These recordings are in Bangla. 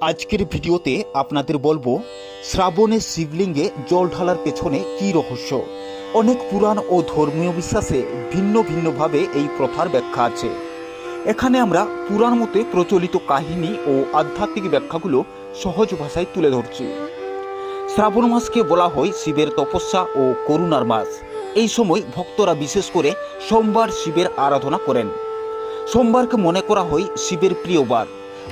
আজকের ভিডিওতে আপনাদের বলব শ্রাবণের শিবলিঙ্গে জল ঢালার পেছনে কী রহস্য? অনেক পুরাণ ও ধর্মীয় বিশ্বাসে ভিন্ন ভিন্নভাবে এই প্রথার ব্যাখ্যা আছে। এখানে আমরা পুরাণ মতে প্রচলিত কাহিনী ও আধ্যাত্মিক ব্যাখ্যাগুলো সহজ ভাষায় তুলে ধরছি। শ্রাবণ মাসকে বলা হয় শিবের তপস্যা ও করুণার মাস। এই সময় ভক্তরা বিশেষ করে সোমবার শিবের আরাধনা করেন। সোমবারকে মনে করা হয় শিবের প্রিয় বার।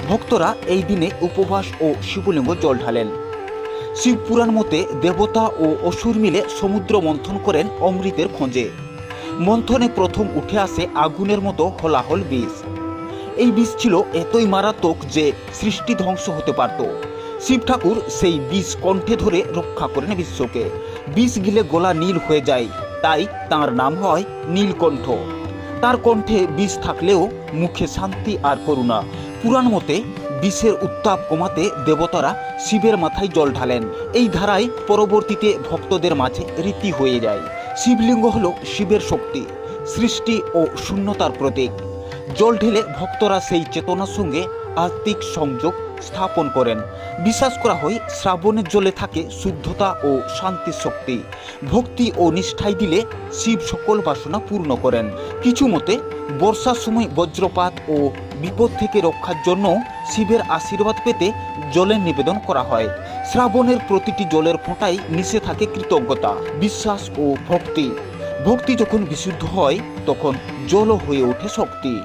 ভক্তরা এই দিনে উপবাস ও শিবলিঙ্গ জল ঢালেন। শিব পুরাণ মতে দেবতা ও অসুর মিলে সমুদ্র মন্থন করেন অমৃতের খোঁজে। মন্থনে প্রথম উঠে আসে আগুনের মতো হলাহল বিষ এই বিষ ছিল এতই মারাত্মক যে সৃষ্টি ধ্বংস হতে পারত। শিব ঠাকুর সেই বিষ কণ্ঠে ধরে রক্ষা করেন বিশ্বকে। বিষ গিলে গোলা নীল হয়ে যায়, তাই তার নাম হয় নীলকণ্ঠ। তার কণ্ঠে বিষ থাকলেও মুখে শান্তি আর করুণা। পুরাণ মতে বিষের উত্তাপ কমাতে দেবতারা শিবের মাথায় জল ঢালেন। এই ধারায় পরবর্তীতে ভক্তদের মাঝে রীতি হয়ে যায়। শিবলিঙ্গ হল শিবের শক্তি, সৃষ্টি ও শূন্যতার প্রতীক। জল ঢেলে ভক্তরা সেই চেতনার সঙ্গে আত্মিক সংযোগ স্থাপন করেন। বিশ্বাস করা হয়, শ্রাবণের জলে থাকে শুদ্ধতা ও শান্তির শক্তি। ভক্তি ও নিষ্ঠায় দিলে শিব সকল বাসনা পূর্ণ করেন। কিছু মতে, বর্ষার সময় বজ্রপাত ও বিপদ থেকে রক্ষার জন্য শিবের আশীর্বাদ পেতে জলের নিবেদন করা হয়। শ্রাবণের প্রতিটি জলের ফোঁটায় মিশে থাকে কৃতজ্ঞতা, বিশ্বাস ও ভক্তি। ভক্তি যখন বিশুদ্ধ হয় তখন জল হয়ে ওঠে শক্তি।